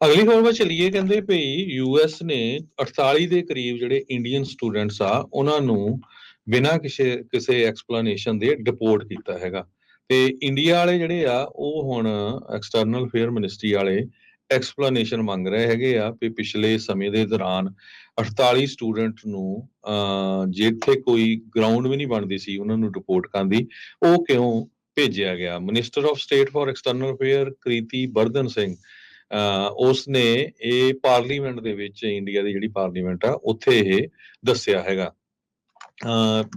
ਅਗਲੀ ਖਬਰ ਚਲੀਏ ਕਹਿੰਦੇ ਭਈ ਯੂਐਸ ਨੇ 48 ਦੇ ਕਰੀਬ ਜਿਹੜੇ ਇੰਡੀਅਨ ਸਟੂਡੈਂਟਸ ਆ ਉਹਨਾਂ ਨੂੰ ਬਿਨਾਂ ਕਿਸੇ ਕਿਸੇ ਐਕਸਪਲੇਨੇਸ਼ਨ ਦੇ ਡਿਪੋਰਟ ਕੀਤਾ ਹੈਗਾ। ਤੇ ਇੰਡੀਆ ਵਾਲੇ ਜਿਹੜੇ ਆ ਉਹ ਹੁਣ ਐਕਸਟਰਨਲ ਅਫੇਅਰ ਮਿਨਿਸਟਰੀ ਵਾਲੇ ਐਕਸਪਲੇਨੇਸ਼ਨ ਮੰਗ ਰਹੇ ਹੈਗੇ ਆ ਕਿ ਪਿਛਲੇ ਸਮੇਂ ਦੇ ਦੌਰਾਨ 48 ਸਟੂਡੈਂਟ ਨੂੰ ਅਹ, ਜਿੱਥੇ ਕੋਈ ਗਰਾਊਂਡ ਵੀ ਨਹੀਂ ਬਣਦੀ ਸੀ ਉਹਨਾਂ ਨੂੰ ਰਿਪੋਰਟ ਕਰਨ ਦੀ ਉਹ ਕਿਉਂ ਭੇਜਿਆ ਗਿਆ? Minister of state for external affair Kirti Vardhan Singh ਉਸ ਨੇ ਇਹ ਪਾਰਲੀਮੈਂਟ ਦੇ ਵਿੱਚ ਇੰਡੀਆ ਦੀ ਜਿਹੜੀ ਪਾਰਲੀਮੈਂਟ ਆ, ਉੱਥੇ ਇਹ ਦੱਸਿਆ ਹੈਗਾ।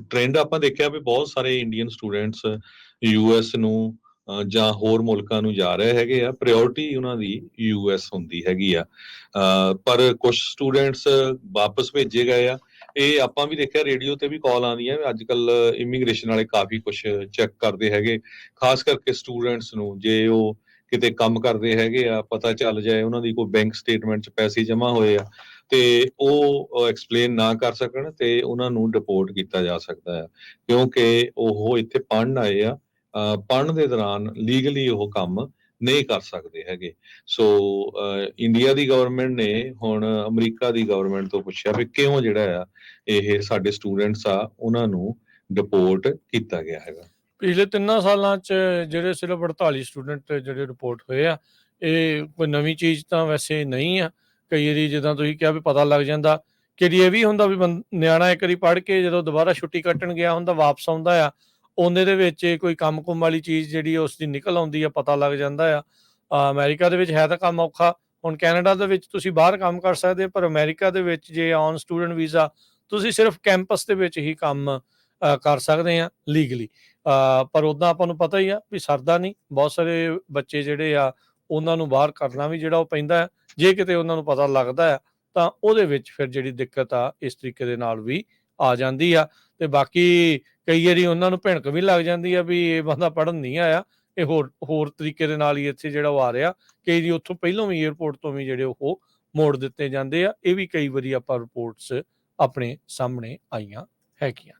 ਟ੍ਰੈਂਡ ਆਪਾਂ ਦੇਖਿਆ ਵੀ ਬਹੁਤ ਸਾਰੇ ਇੰਡੀਅਨ ਸਟੂਡੈਂਟਸ ਯੂਐਸ ਨੂੰ ਜਾਂ ਹੋਰ ਮੁਲਕਾਂ ਨੂੰ ਜਾ ਰਹੇ ਹੈਗੇ ਆ। ਪ੍ਰਾਇੋਰਟੀ ਉਹਨਾਂ ਦੀ ਯੂਐਸ ਹੁੰਦੀ ਹੈਗੀ ਆ। ਪਰ ਕੁਝ ਸਟੂਡੈਂਟਸ ਵਾਪਸ ਭੇਜੇ ਗਏ ਆ। ਇਹ ਆਪਾਂ ਵੀ ਦੇਖਿਆ ਰੇਡੀਓ ਤੇ ਵੀ ਕਾਲ ਆਉਂਦੀਆਂ ਅੱਜ ਕੱਲ ਇਮੀਗ੍ਰੇਸ਼ਨ ਵਾਲੇ ਕਾਫੀ ਕੁਝ ਚੈੱਕ ਕਰਦੇ ਹੈਗੇ। ਖਾਸ ਕਰਕੇ ਸਟੂਡੈਂਟਸ ਨੂੰ, ਜੇ ਉਹ ਕਿਤੇ ਕੰਮ ਕਰਦੇ ਹੈਗੇ ਆ, ਪਤਾ ਚੱਲ ਜਾਏ ਉਹਨਾਂ ਦੀ ਕੋਈ ਬੈਂਕ ਸਟੇਟਮੈਂਟ 'ਚ ਪੈਸੇ ਜਮ੍ਹਾਂ ਹੋਏ ਆ, ਤੇ ਉਹ ਐਕਸਪਲੇਨ ਨਾ ਕਰ ਸਕਣ ਤੇ ਉਹਨਾਂ ਨੂੰ ਡਿਪੋਰਟ ਕੀਤਾ ਜਾ ਸਕਦਾ ਹੈ ਕਿਉਂਕਿ ਉਹ ਇੱਥੇ ਪੜ੍ਹਨ ਆਏ ਆ ਪੜ੍ਹਨ ਦੇ ਦੌਰਾਨ ਲੀਗਲੀ ਉਹ ਕੰਮ ਨਹੀਂ ਕਰ ਸਕਦੇ ਹੈਗੇ। ਸੋ ਇੰਡੀਆ ਦੀ ਗਵਰਨਮੈਂਟ ਨੇ ਹੁਣ ਅਮਰੀਕਾ ਦੀ ਗਵਰਨਮੈਂਟ ਤੋਂ ਪੁੱਛਿਆ ਵੀ ਕਿਉਂ ਜਿਹੜਾ ਆ, ਇਹ ਸਾਡੇ ਸਟੂਡੈਂਟਸ ਆ, ਉਹਨਾਂ ਨੂੰ ਡਿਪੋਰਟ ਕੀਤਾ ਗਿਆ ਹੈਗਾ। ਪਿਛਲੇ ਤਿੰਨਾਂ ਸਾਲਾਂ ਚ ਜਿਹੜੇ ਸਿਰਫ 48 ਸਟੂਡੈਂਟ ਜਿਹੜੇ ਰਿਪੋਰਟ ਹੋਏ ਆ, ਇਹ ਕੋਈ ਨਵੀਂ ਚੀਜ਼ ਤਾਂ ਵੈਸੇ ਨਹੀਂ ਆ। ਕਈ ਵਾਰੀ ਜਿੱਦਾਂ ਤੁਸੀਂ ਕਿਹਾ ਵੀ ਪਤਾ ਲੱਗ ਜਾਂਦਾ ਕਿ ਇਹ ਵੀ ਹੁੰਦਾ ਵੀ ਬੰਦ- ਨਿਆਣਾ ਇੱਕ ਵਾਰੀ ਪੜ੍ਹ ਕੇ ਜਦੋਂ ਦੁਬਾਰਾ ਛੁੱਟੀ ਕੱਟਣ ਗਿਆ ਹੁੰਦਾ, ਵਾਪਸ ਆਉਂਦਾ ਆ ਉਹਦੇ ਦੇ ਵਿੱਚ ਕੋਈ ਕੰਮ ਕੁਮ ਵਾਲੀ ਚੀਜ਼ ਜਿਹੜੀ ਉਸ ਦੀ ਨਿਕਲ ਆਉਂਦੀ ਆ, ਪਤਾ ਲੱਗ ਜਾਂਦਾ ਆ। ਅਹ ਅਮਰੀਕਾ ਦੇ ਵਿੱਚ ਹੈ ਤਾਂ ਕੰਮ ਔਖਾ, ਹੁਣ ਕੈਨੇਡਾ ਦੇ ਵਿੱਚ ਤੁਸੀਂ ਬਾਹਰ ਕੰਮ ਕਰ ਸਕਦੇ ਪਰ ਅਮਰੀਕਾ ਦੇ ਵਿੱਚ ਜੇ ਔਨ ਸਟੂਡੈਂਟ ਵੀਜ਼ਾ, ਤੁਸੀਂ ਸਿਰਫ ਕੈਂਪਸ ਦੇ ਵਿੱਚ ਹੀ ਕੰਮ ਕਰ ਸਕਦੇ ਆ ਲੀਗਲੀ ਪਰ ਉਦਾਂ ਆਪਾਂ ਨੂੰ ਪਤਾ ਹੀ ਆ ਵੀ ਸਰਦਾ ਨਹੀਂ, ਬਹੁਤ ਸਾਰੇ ਬੱਚੇ ਜਿਹੜੇ ਆ, ਉਹਨਾਂ ਨੂੰ ਬਾਹਰ ਕਰਨਾ ਵੀ ਜਿਹੜਾ ਉਹ ਪੈਂਦਾ ਹੈ। ਜੇ ਕਿਤੇ ਉਹਨਾਂ ਨੂੰ ਪਤਾ ਲੱਗਦਾ ਆ ਤਾਂ ਉਹਦੇ ਵਿੱਚ ਫਿਰ ਜਿਹੜੀ ਦਿੱਕਤ ਆ, ਇਸ ਤਰੀਕੇ ਦੇ ਨਾਲ ਵੀ ਆ ਜਾਂਦੀ ਆ। ਤੇ ਬਾਕੀ ਕਈ ਵਾਰੀ ਉਹਨਾਂ ਨੂੰ ਭਿਣਕ ਵੀ ਲੱਗ ਜਾਂਦੀ ਆ ਵੀ ਇਹ ਬੰਦਾ ਪੜਨ ਨਹੀਂ ਆਇਆ। ਇਹ ਹੋਰ ਹੋਰ ਤਰੀਕੇ ਦੇ ਨਾਲ ਹੀ ਇੱਥੇ ਜਿਹੜਾ ਉਹ ਆ ਰਿਹਾ। ਕਈ ਵਾਰੀ ਉੱਥੋਂ ਪਹਿਲਾਂ ਵੀ 에어ਪੋਰਟ ਤੋਂ ਵੀ ਜਿਹੜੇ ਉਹ ਮੋੜ ਦਿੱਤੇ ਜਾਂਦੇ ਆ। ਇਹ ਵੀ ਕਈ ਵਾਰੀ ਆਪਾਂ ਰਿਪੋਰਟਸ ਆਪਣੇ ਸਾਹਮਣੇ ਆਈਆਂ ਹੈਗੀਆਂ।